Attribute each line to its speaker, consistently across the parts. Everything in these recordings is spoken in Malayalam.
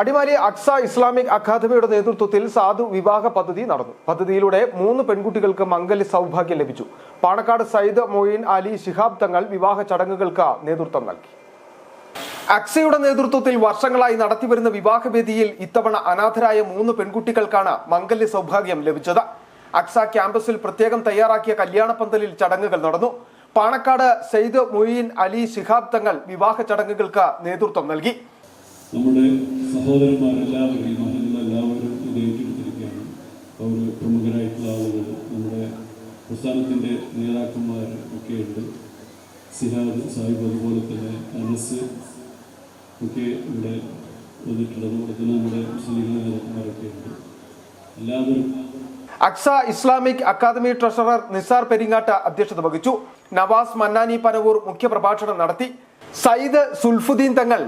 Speaker 1: അടിമാലി അക്സ ഇസ്ലാമിക് അക്കാദമിയുടെ നേതൃത്വത്തിൽ സാധു വിവാഹ പദ്ധതി നടന്നു. പദ്ധതിയിലൂടെ മൂന്ന് പെൺകുട്ടികൾക്ക് മംഗല്യ സൗഭാഗ്യം ലഭിച്ചു. പാണക്കാട് സയ്യിദ് മൊയ്ൻ അലി ശിഹാബ് തങ്ങൾ വിവാഹ ചടങ്ങുകൾക്ക് നേതൃത്വം നൽകി. അക്സയുടെ നേതൃത്വത്തിൽ വർഷങ്ങളായി നടത്തിവരുന്ന വിവാഹവേദിയിൽ ഇത്തവണ അനാഥരായ മൂന്ന് പെൺകുട്ടികൾക്കാണ് മംഗല്യ സൗഭാഗ്യം ലഭിച്ചത്. അക്സ ക്യാമ്പസിൽ പ്രത്യേകം തയ്യാറാക്കിയ കല്യാണ പന്തലിൽ ചടങ്ങുകൾ നടന്നു. പാണക്കാട് സയ്യിദ് മൊയ്ൻ അലി ശിഹാബ് തങ്ങൾ വിവാഹ ചടങ്ങുകൾക്ക് നേതൃത്വം നൽകി.
Speaker 2: നമ്മുടെ സഹോദരന്മാരെല്ലാവരും ഈ മഹലിലെല്ലാവരും ഇത് ഏറ്റെടുത്തിരിക്കുകയാണ് അവർ പ്രമുഖരായിട്ടുള്ള ആളുകൾ നമ്മുടെ പ്രസ്ഥാനത്തിന്റെ നേതാക്കന്മാർ ഒക്കെയുണ്ട്. സിഹാദ് സാഹിബ് അതുപോലെ തന്നെ അനസ് ഒക്കെ ഇവിടെ വന്നിട്ടുണ്ട് അതുപോലെ തന്നെ നമ്മുടെ മുസ്ലിം നേതാക്കന്മാരൊക്കെ ഉണ്ട്. എല്ലാവരും
Speaker 1: Aqsa Islamic academy treasurer Nisar Peringatta അധ്യക്ഷത വഹിച്ചു. നവാസ് മന്നാനി പനവൂർ മുഖ്യപ്രഭാഷണം നടത്തി. സയ്യിദ് സുൽഫുദ്ദീൻ തങ്ങൾ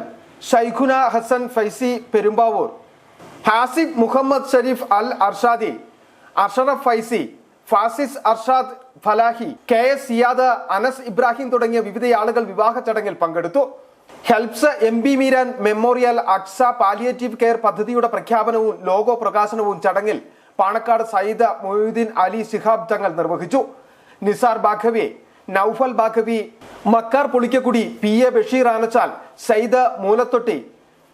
Speaker 1: ഷൈഖുന ഹസൻ ഫൈസി പെരുമ്പാവൂർ. ഹാസിബ് മുഹമ്മദ് ഷരീഫ് അൽ അർഷാദി. അഷറഫ് ഫൈസി ഫാസിസ് അർഷാദ് ഫലാഹി കെ എസ് സിയാദ് അനസ് ഇബ്രാഹിം തുടങ്ങിയ വിവിധ ആളുകൾ വിവാഹ ചടങ്ങിൽ പങ്കെടുത്തു. Helps M B Meeran memorial Aqsa palliative care പദ്ധതിയുടെ പ്രഖ്യാപനവും ലോഗോ പ്രകാശനവും ചടങ്ങിൽ പാണക്കാട് സയ്യിദ് മൊയ്യുദ്ദീൻ അലി ശിഹാബ് തങ്ങൾ നിർവഹിച്ചു. Nisar Baqavi Noufal Baqavi Makkar Pulikkakudi P A Basheer Anachal Sayyid Moolathotti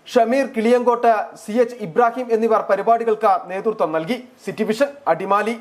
Speaker 1: Shameer Kiliyankott C H Ibrahim എന്നിവർ പരിപാടികൾക്ക് നേതൃത്വം നൽകി. City vision Adimali.